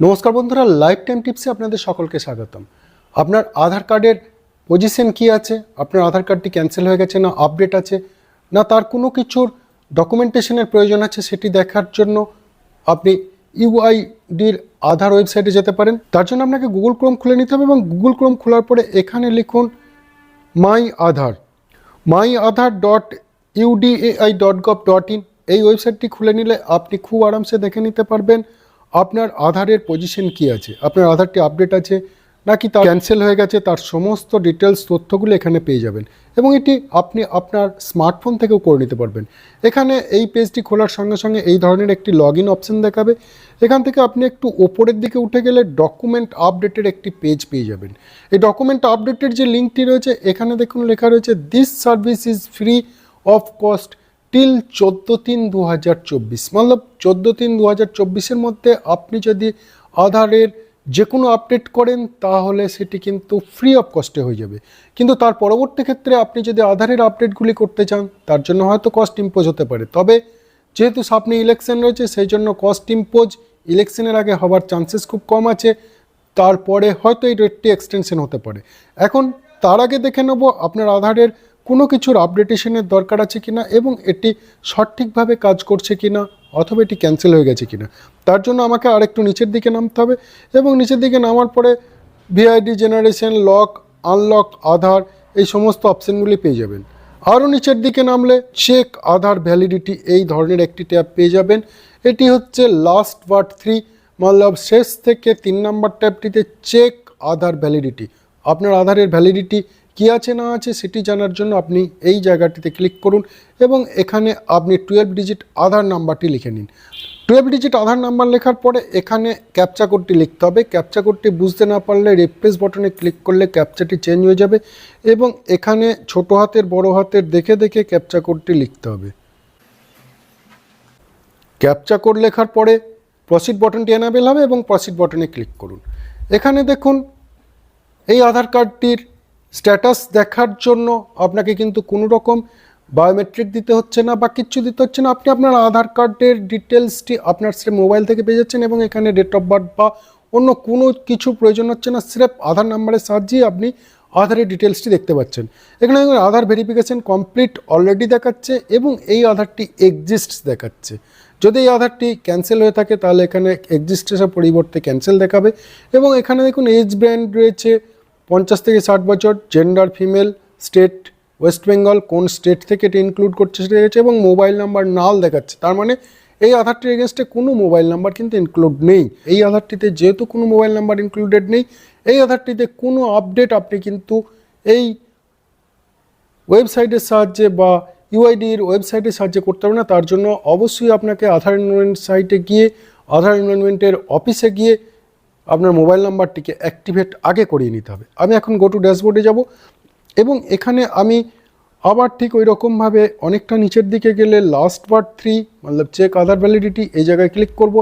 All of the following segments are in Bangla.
নমস্কার বন্ধুরা লাইফ টাইম টিপসে আপনাদের সকলকে স্বাগতম। আপনার আধার কার্ডের পজিশন কি আছে? আপনার আধার কার্ডটি ক্যান্সেল হয়ে গেছে না আপডেট আছে? না তার কোনো কিছুর ডকুমেন্টেশনের প্রয়োজন আছে সেটি দেখার জন্য আপনি ইউআইডির আধার ওয়েবসাইটে যেতে পারেন। তার জন্য আপনাকে গুগল ক্রোম খুলে নিতে হবে এবং গুগল ক্রোম খোলার পরে এখানে লিখুন my Aadhaar my Aadhaar dot UIDAI dot gov dot in এই ওয়েবসাইটটি খুলে নিলে আপনি খুব আরামসে দেখে নিতে পারবেন। আপনার আধারের পজিশন কি আছে? আপনার আধারটি আপডেট আছে নাকি তা ক্যান্সেল হয়ে গেছে? তার সমস্ত ডিটেলস তথ্যগুলো এখানে পেয়ে যাবেন এবং এটি আপনি আপনার স্মার্টফোন থেকেও করে নিতে পারবেন। এখানে এই পেজটি খোলার সঙ্গে সঙ্গে এই ধরনের একটি লগ ইন অপশন দেখাবে। এখান থেকে আপনি একটু ওপরের দিকে উঠে গেলে ডকুমেন্ট আপডেটের একটি পেজ পেয়ে যাবেন। এই ডকুমেন্ট আপডেটের যে লিঙ্কটি রয়েছে, এখানে দেখুন লেখা রয়েছে this service is free of cost till চোদ্দ তিন দু হাজার চব্বিশ। মতলব চোদ্দ তিন দু হাজার চব্বিশের মধ্যে আপনি যদি আধারের যে কোনো আপডেট করেন, তাহলে সেটি কিন্তু ফ্রি অফ কস্টে হয়ে যাবে। কিন্তু তার পরবর্তী ক্ষেত্রে আপনি যদি আধারের আপডেটগুলি করতে চান, তার জন্য হয়তো কস্ট ইম্পোজ হতে পারে। তবে যেহেতু সামনে ইলেকশন রয়েছে, সেই জন্য কস্ট ইম্পোজ ইলেকশনের আগে হওয়ার চান্সেস খুব কম আছে। তারপরে হয়তো এই রেটটি এক্সটেনশন হতে পারে। এখন তার আগে দেখে নেব আপনার আধারের কোনো কিছুর আপডেটেশনের দরকার আছে কিনা এবং এটি সঠিকভাবে কাজ করছে কিনা অথবা এটি ক্যান্সেল হয়ে গেছে কিনা। তার জন্য আমাকে আরেকটু নিচের দিকে নামতে হবে এবং নিচের দিকে নামার পরে VID generation lock unlock Aadhaar এই সমস্ত অপশানগুলি পেয়ে যাবেন। আরও নিচের দিকে নামলে চেক আধার ভ্যালিডিটি এই ধরনের একটি ট্যাব পেয়ে যাবেন। এটি হচ্ছে লাস্ট ওয়ার্ড থ্রি মতলব শেষ থেকে তিন নম্বর ট্যাবটিতে চেক আধার ভ্যালিডিটি আপনার আধারের ভ্যালিডিটি কী আছে না আছে সেটি জানার জন্য আপনি এই জায়গাটিতে ক্লিক করুন এবং এখানে আপনি টুয়েলভ ডিজিট আধার নাম্বারটি লিখে নিন। টুয়েলভ ডিজিট আধার নাম্বার লেখার পরে এখানে ক্যাপচা কোডটি লিখতে হবে। ক্যাপচা কোডটি বুঝতে না পারলে রিপ্লেস বটনে ক্লিক করলে ক্যাপচাটি চেঞ্জ হয়ে যাবে এবং এখানে ছোট হাতের, বড় হাতের দেখে দেখে ক্যাপচা কোডটি লিখতে হবে। ক্যাপচা কোড লেখার পরে প্রসিড বটনটি এনাবেল হবে এবং প্রসিড বটনে ক্লিক করুন। এখানে দেখুন, এই আধার কার্ডটির স্ট্যাটাস দেখার জন্য আপনাকে কিন্তু কোনো রকম বায়োমেট্রিক দিতে হচ্ছে না বা কিচ্ছু দিতে হচ্ছে না। আপনি আপনার আধার কার্ডের ডিটেলসটি আপনার সে মোবাইল থেকে পেয়ে যাচ্ছেন এবং এখানে ডেট অফ বার্থ বা অন্য কোনো কিছু প্রয়োজন হচ্ছে না। স্রেফ আধার নাম্বারের সাহায্যেই আপনি আধারের ডিটেলসটি দেখতে পাচ্ছেন। এখানে আধার ভেরিফিকেশন কমপ্লিট অলরেডি দেখাচ্ছে এবং এই আধারটি এক্সিস্ট দেখাচ্ছে। যদি এই আধারটি ক্যান্সেল হয়ে থাকে, তাহলে এখানে এক্সিস্টের পরিবর্তে ক্যান্সেল দেখাবে এবং এখানে দেখুন এজ ব্র্যান্ড রয়েছে পঞ্চাশ থেকে ষাট বছর gender female state West Bengal কোন স্টেট থেকে এটা ইনক্লুড করছে সেটা দেখাচ্ছে এবং মোবাইল নাম্বার নাল দেখাচ্ছে। তার মানে এই আধারটির এগেনস্টে কোনো মোবাইল নাম্বার কিন্তু ইনক্লুড নেই। এই আধারটিতে যেহেতু কোনো মোবাইল নাম্বার ইনক্লুডেড নেই, এই আধারটিতে কোনো আপডেট আপনি কিন্তু এই ওয়েবসাইটের সাহায্যে বা ইউআইডির ওয়েবসাইটের সাহায্যে করতে হবে না। তার জন্য অবশ্যই আপনাকে আধার এনরোলমেন্ট সাইটে গিয়ে আধার এনরোলমেন্টের অফিসে গিয়ে আপনার মোবাইল নাম্বারটিকে অ্যাক্টিভেট আগে করিয়ে নিতে হবে। আমি এখন গো টু ড্যাশবোর্ডে যাব এবং এখানে আমি আবার ঠিক ওই রকমভাবে অনেকটা নিচের দিকে গেলে লাস্ট ওয়ার্ড থ্রি মতলব চেক আধার ভ্যালিডিটি এই জায়গায় ক্লিক করব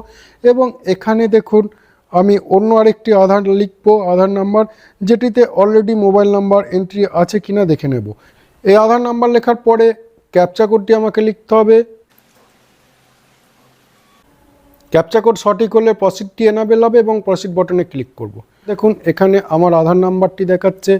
এবং এখানে দেখুন আমি অন্য আরেকটি আধার লিখব, আধার নাম্বার, যেটিতে অলরেডি মোবাইল নাম্বার এন্ট্রি আছে কিনা দেখে নেব। এই আধার নাম্বার লেখার পরে ক্যাপচা কোডটি আমাকে লিখতে হবে। ক্যাপচা কোড সঠিক হলে প্রসিডটি এনাবেল হবে এবং প্রসিড বটনে ক্লিক করব। দেখুন, এখানে আমার আধার নাম্বারটি দেখাচ্ছে,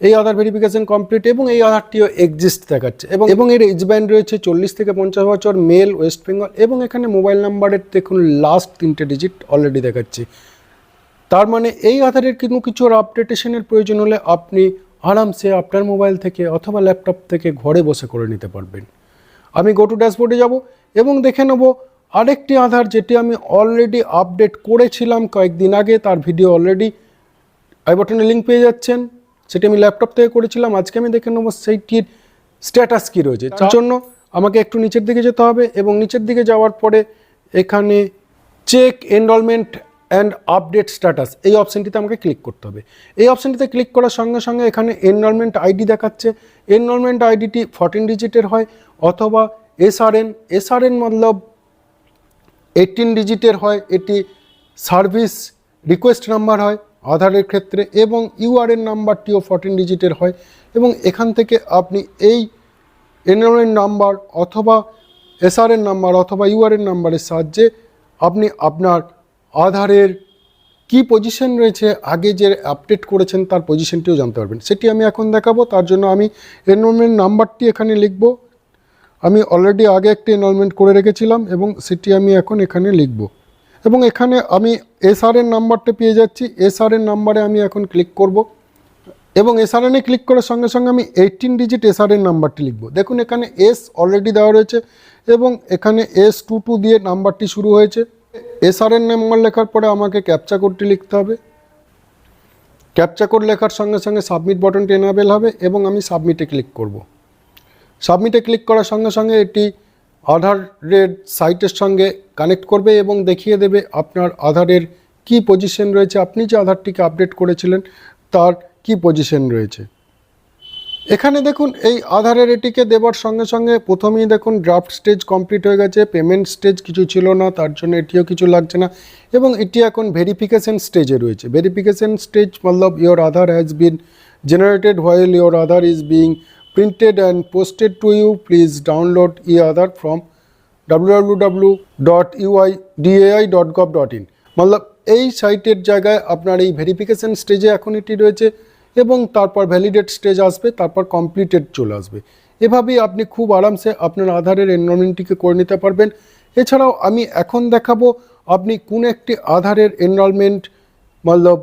এই আধার ভেরিফিকেশন কমপ্লিট এবং এই আধারটিও এক্সিস্ট দেখাচ্ছে এবং এবং এর এজ ব্যান্ড রয়েছে চল্লিশ থেকে পঞ্চাশ বছর মেল ওয়েস্ট বেঙ্গল এবং এখানে মোবাইল নাম্বারের দেখুন লাস্ট তিনটে ডিজিট অলরেডি দেখাচ্ছে। তার মানে এই আধারের কোনো কিছুর আপডেটেশনের প্রয়োজন হলে আপনি আরামসে আপনার মোবাইল থেকে অথবা ল্যাপটপ থেকে ঘরে বসে করে নিতে পারবেন। আমি গো টু ড্যাশবোর্ডে যাব এবং দেখে নেব আরেকটি আধার যেটি আমি অলরেডি আপডেট করেছিলাম কয়েকদিন আগে তার ভিডিও অলরেডি আই বটনে লিঙ্ক পেয়ে যাচ্ছেন। সেটি আমি ল্যাপটপ থেকে করেছিলাম। আজকে আমি দেখে নেব সেইটির স্ট্যাটাস কী রয়েছে। তার জন্য আমাকে একটু নিচের দিকে যেতে হবে এবং নিচের দিকে যাওয়ার পরে এখানে check enrolment and update status এই অপশানটিতে আমাকে ক্লিক করতে হবে। এই অপশানটিতে ক্লিক করার সঙ্গে সঙ্গে এখানে এনরোলমেন্ট আইডি দেখাচ্ছে। এনরোলমেন্ট আইডিটি ফর্টিন ডিজিটের হয় অথবা এসআরএন এসআরএন মতলব এইটিন ডিজিটের হয়, এটি সার্ভিস রিকোয়েস্ট নাম্বার হয় আধারের ক্ষেত্রে এবং ইউআরএন নাম্বারটিও ফর্টিন ডিজিটের হয় এবং এখান থেকে আপনি এই এনরোলমেন্ট নাম্বার অথবা এসআরএন নাম্বার অথবা ইউআরএন নাম্বারের সাহায্যে আপনি আপনার আধারের কি পজিশন রয়েছে, আগে যে আপডেট করেছেন তার পজিশনটিও জানতে পারবেন। সেটি আমি এখন দেখাবো, তার জন্য আমি এনরোলমেন্ট নাম্বারটি এখানে লিখব। আমি অলরেডি আগে একটি এনরোলমেন্ট করে রেখেছিলাম এবং সেটি আমি এখন এখানে লিখব। এবং এখানে আমি এসআর এর নাম্বারটা পেয়ে যাচ্ছি। এসআর এর নাম্বারে আমি এখন ক্লিক করব। এবং এসআরএনে ক্লিক করার সঙ্গে সঙ্গে আমি এইটিন ডিজিট এসআরএন নাম্বারটি লিখব। দেখুন এখানে এস অলরেডি দেওয়া রয়েছে এবং এখানে এস টু টু দিয়ে নাম্বারটি শুরু হয়েছে। এসআরএন নাম্বার লেখার পরে আমাকে ক্যাপচা কোডটি লিখতে হবে। ক্যাপচা কোড লেখার সঙ্গে সঙ্গে সাবমিট বাটনটি এনাবেল হবে এবং আমি সাবমিটে ক্লিক করব। সাবমিটে ক্লিক করার সঙ্গে সঙ্গে এটি আধারের সাইটের সঙ্গে কানেক্ট করবে এবং দেখিয়ে দেবে আপনার আধারের কি পজিশন রয়েছে। আপনি যে আধারটিকে আপডেট করেছিলেন, তার কি পজিশন রয়েছে। এখানে দেখুন, এই আধারের এটিকে দেবার সঙ্গে সঙ্গে প্রথমেই দেখুন, ড্রাফট স্টেজ কমপ্লিট হয়ে গেছে, পেমেন্ট স্টেজ কিছু ছিল না, তার জন্য এটিও কিছু লাগছে না, এবং এটি এখন ভেরিফিকেশন স্টেজে রয়েছে। Verification stage Matlab your Aadhaar has been generated while your Aadhaar is being and posted to you please download e Aadhaar from www.uidai.gov.in মতলব এই সাইটের জায়গায় আপনার এই ভেরিফিকেশন স্টেজে এখন এটি রয়েছে এবং তারপর ভ্যালিডেট স্টেজ আসবে, তারপর কমপ্লিটেড চলে আসবে। এভাবেই আপনি খুব আরামসে আপনার আধারের এনরোলমেন্টটিকে করে নিতে পারবেন। এছাড়াও আমি এখন দেখাবো আপনি কোন একটি আধারের এনরোলমেন্ট মতলব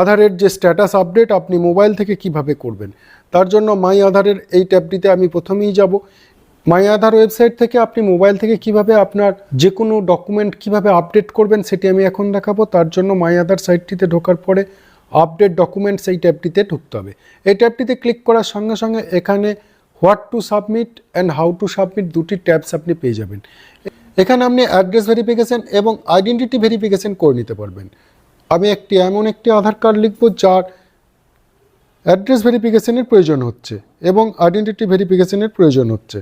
আধারের যে স্ট্যাটাস আপডেট আপনি মোবাইল থেকে কীভাবে করবেন, তার জন্য মাই আধারের এই ট্যাবটিতে আমি প্রথমেই যাব। মাই আধার ওয়েবসাইট থেকে আপনি মোবাইল থেকে কীভাবে আপনার যে কোনো ডকুমেন্ট কীভাবে আপডেট করবেন সেটি আমি এখন দেখাবো। তার জন্য মাই আধার সাইটটিতে ঢোকার পরে আপডেট ডকুমেন্টস এই ট্যাবটিতে ঢুকতে হবে। এই ট্যাবটিতে ক্লিক করার সঙ্গে সঙ্গে এখানে what to submit and how to submit দুটি ট্যাবস আপনি পেয়ে যাবেন। এখানে আপনি অ্যাড্রেস ভেরিফিকেশন এবং আইডেন্টিটি ভেরিফিকেশন করে নিতে পারবেন। আমি একটি, এমন একটি আধার কার্ড লিখব যার অ্যাড্রেস ভেরিফিকেশনের প্রয়োজন হচ্ছে এবং আইডেন্টিটি ভেরিফিকেশনের প্রয়োজন হচ্ছে।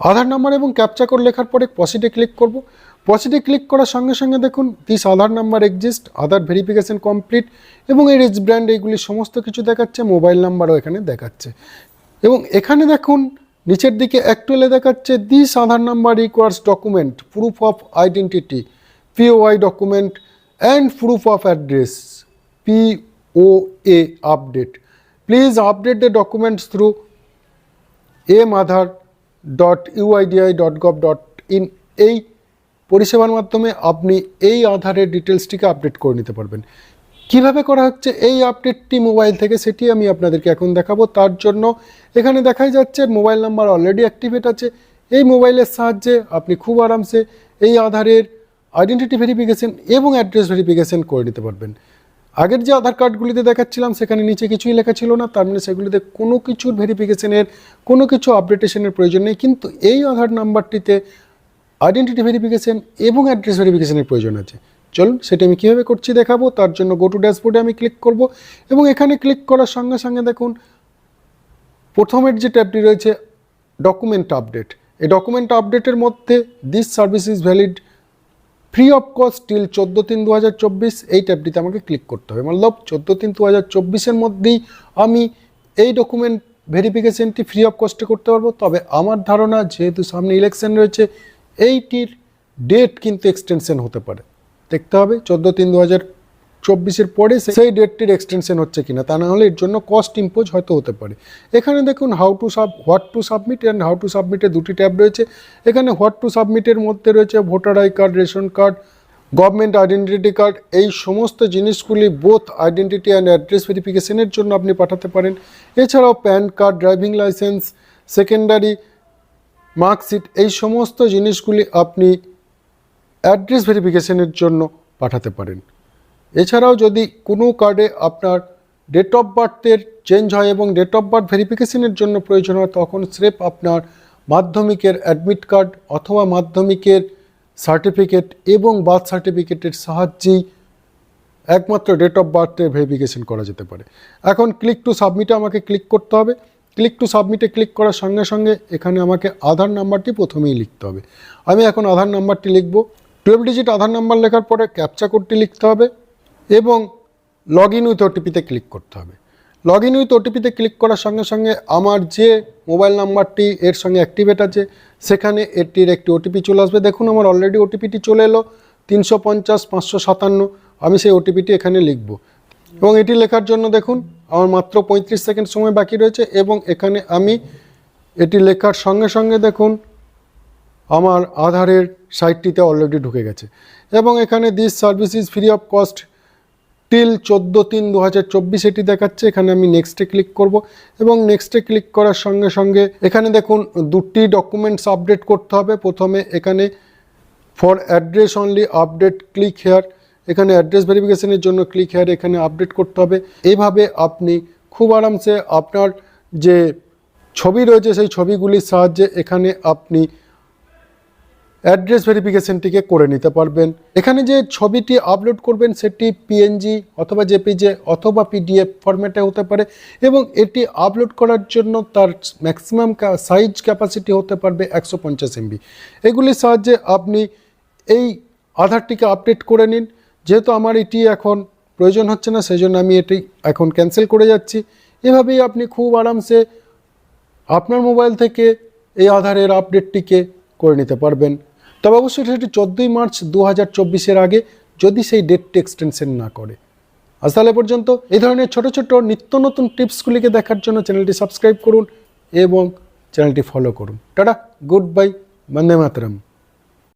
আধার নাম্বার এবং ক্যাপচা কোড লেখার পরে পসিটে ক্লিক করব। পসিটে ক্লিক করার সঙ্গে সঙ্গে দেখুন this Aadhaar number exist Aadhaar verification complete এবং এই রিচ ব্র্যান্ড এইগুলি সমস্ত কিছু দেখাচ্ছে, মোবাইল নাম্বারও এখানে দেখাচ্ছে। এবং এখানে দেখুন, নিচের দিকে অ্যাকচুয়ালি দেখাচ্ছে this Aadhaar number requires document proof of identity POI document update the documents through m Aadhaar dot UIDAI dot gov dot in এই পরিষেবার মাধ্যমে আপনি এই আধারের ডিটেলসটিকে আপডেট করে নিতে পারবেন। কীভাবে করা হচ্ছে এই আপডেটটি মোবাইল থেকে সেটি আমি আপনাদেরকে এখন দেখাবো। তার জন্য এখানে দেখাই যাচ্ছে মোবাইল নাম্বার অলরেডি অ্যাক্টিভেট আছে। এই মোবাইলের সাহায্যে আপনি খুব আরামসে এই আধারের আইডেন্টিটি ভেরিফিকেশন এবং অ্যাড্রেস ভেরিফিকেশন করে নিতে পারবেন। আগের যে আধার কার্ডগুলিতে দেখাচ্ছিলাম, সেখানে নিচে কিছুই লেখা ছিল না, তার মানে সেগুলিতে কোনো কিছুর ভেরিফিকেশনের কোনো কিছু আপডেটেশনের প্রয়োজন নেই, কিন্তু এই আধার নাম্বারটিতে আইডেন্টিটি ভেরিফিকেশন এবং অ্যাড্রেস ভেরিফিকেশনের প্রয়োজন আছে। চলুন সেটা আমি কীভাবে করছি দেখাবো, তার জন্য গো টু ড্যাশবোর্ডে আমি ক্লিক করব এবং এখানে ক্লিক করার সঙ্গে সঙ্গে দেখুন, প্রথমের যে ট্যাবটি রয়েছে ডকুমেন্ট আপডেট এই ডকুমেন্ট আপডেটের মধ্যে this service is valid free of cost till চোদ্দ তিন দু এই ট্যাবটিতে আমাকে ক্লিক করতে হবে। মতলব চোদ্দ তিন দু হাজার মধ্যেই আমি এই ডকুমেন্ট ভেরিফিকেশনটি ফ্রি অফ কস্টে করতে পারব। তবে আমার ধারণা, যেহেতু সামনে ইলেকশন রয়েছে, এইটির ডেট কিন্তু এক্সটেনশন হতে পারে। দেখতে হবে, চোদ্দ তিন দু হাজার চব্বিশের পরে সেই ডেটটির এক্সটেনশন হচ্ছে কিনা, তা না হলে এর জন্য কস্ট ইম্পোজ হয়তো হতে পারে। এখানে দেখুন how to sub what to submit and how to সাবমিটের দুটি ট্যাব রয়েছে। এখানে হোয়াট টু সাবমিটের মধ্যে রয়েছে voter I card ration card government identity card এই সমস্ত জিনিসগুলি বোথ আইডেন্টিটি অ্যান্ড অ্যাড্রেস ভেরিফিকেশনের জন্য আপনি পাঠাতে পারেন। এছাড়াও PAN card driving licence secondary marksheet এই সমস্ত জিনিসগুলি আপনি অ্যাড্রেস ভেরিফিকেশনের জন্য পাঠাতে পারেন। এছাড়াও যদি কোনো কার্ডে আপনার ডেট অফ বার্থের চেঞ্জ হয় এবং ডেট অফ বার্থ ভেরিফিকেশনের জন্য প্রয়োজন হয়, তখন স্রেফ আপনার মাধ্যমিকের অ্যাডমিট কার্ড অথবা মাধ্যমিকের সার্টিফিকেট এবং বার্থ সার্টিফিকেটের সাহায্যেই একমাত্র ডেট অফ বার্থের ভেরিফিকেশন করা যেতে পারে। এখন ক্লিক টু সাবমিটে আমাকে ক্লিক করতে হবে। ক্লিক টু সাবমিটে ক্লিক করার সঙ্গে সঙ্গে এখানে আমাকে আধার নাম্বারটি প্রথমেই লিখতে হবে। আমি এখন আধার নাম্বারটি লিখব। টুয়েলভ ডিজিট আধার নাম্বার লেখার পরে ক্যাপচা কোডটি লিখতে হবে। এবং লগ ইন উইথ ওটিপিতে ক্লিক করতে হবে। লগ ইন উইথ ওটিপিতে ক্লিক করার সঙ্গে সঙ্গে আমার যে মোবাইল নাম্বারটি এর সঙ্গে অ্যাক্টিভেট আছে, সেখানে এটির একটি ওটিপি চলে আসবে। দেখুন, আমার অলরেডি ওটিপিটি চলে এলো, তিনশো পঞ্চাশ, পাঁচশো সাতান্ন, আমি সেই ওটিপিটি এখানে লিখব। এবং এটি লেখার জন্য দেখুন, আমার মাত্র পঁয়ত্রিশ সেকেন্ড সময় বাকি রয়েছে এবং এখানে আমি এটি লেখার সঙ্গে সঙ্গে দেখুন, আমার আধারের সাইটটিতে অলরেডি ঢুকে গেছে। এবং এখানে this service is free of cost till চোদ্দ তিন দু হাজার চব্বিশ এটি দেখাচ্ছে, এখানে আমি নেক্সটে ক্লিক করব এবং নেক্সটে ক্লিক করার সঙ্গে সঙ্গে এখানে দেখুন দুটি ডকুমেন্টস আপডেট করতে হবে। প্রথমে এখানে for address only update click here এখানে অ্যাড্রেস ভেরিফিকেশনের জন্য ক্লিক হেয়ার এখানে আপডেট করতে হবে। এইভাবে আপনি খুব আরামসে আপনার যে ছবি রয়েছে, সেই ছবিগুলির সাহায্যে এখানে আপনি অ্যাড্রেস ভেরিফিকেশনটিকে করে নিতে পারবেন। এখানে যে ছবিটি আপলোড করবেন সেটি পিএনজি অথবা জেপিজে অথবা পিডিএফ ফরম্যাটে হতে পারে এবং এটি আপলোড করার জন্য তার ম্যাক্সিমাম সাইজ ক্যাপাসিটি হতে পারবে একশো পঞ্চাশ এমবি এগুলির সাহায্যে আপনি এই আধারটিকে আপডেট করে নিন। যেহেতু আমার এটি এখন প্রয়োজন হচ্ছে না সেই জন্য আমি এটি এখন ক্যান্সেল করে যাচ্ছি। এভাবেই আপনি খুব আরামসে আপনার মোবাইল থেকে এই আধারের আপডেটটিকে করে নিতে পারবেন। তবে অবশ্যই সেটি চোদ্দোই মার্চ দু হাজার চব্বিশের আগে যদি সেই ডেটটি এক্সটেনশন না করে। আজ তাহলে পর্যন্ত এই ধরনের ছোট ছোট নিত্য নতুন টিপসগুলিকে দেখার জন্য চ্যানেলটি সাবস্ক্রাইব করুন এবং চ্যানেলটি ফলো করুন। Tata good bye Vande Mataram.